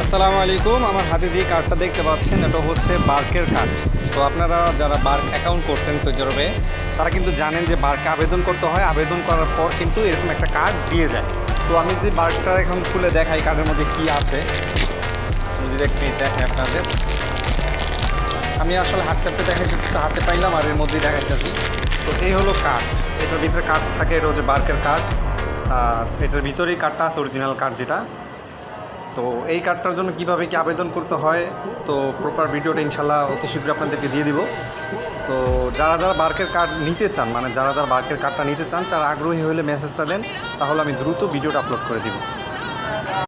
আসসালামু আলাইকুম আমার হাতে যে কার্ডটা দেখতে পাচ্ছেন, এটা হচ্ছে বার্কের কার্ড তো আপনারা যারা বার্ক অ্যাকাউন্ট করছেন সৌদি আরবে তারা কিন্তু জানেন যে বার্কে আবেদন করতে হয়। আবেদন করার পর কিন্তু এরকম একটা কার্ড দিয়ে যায়। তো আমি যদি বার্কটা এখন খুলে দেখাই কার্ডের মধ্যে কি আছে? যদি দেখতে দেখে আপনাদের। আমি আসলে হাতে হাতে দেখাইতেছি তো হাতে পাইলাম আর এর মধ্যেই দেখা দেখাইতেছি। তো এই হলো কাঠ। এটার ভিতরে কাঠ থাকে, এটা হচ্ছে বার্কের কার্ড আর এটার ভিতরেই কার্ডটা আছে অরিজিনাল কার্ড যেটা। তো এই কার্ডটার জন্য কীভাবে কি আবেদন করতে হয়, তো প্রপার ভিডিওটা ইনশাল্লাহ অতি শীঘ্রই আপনাদেরকে দিয়ে দিব। তো যারা যারা বার্কের কার্ড নিতে চান মানে যারা যারা বার্কের কার্ডটা নিতে চান, যারা আগ্রহী হলে মেসেজটা দেন, তাহলে আমি দ্রুত ভিডিওটা আপলোড করে দিব।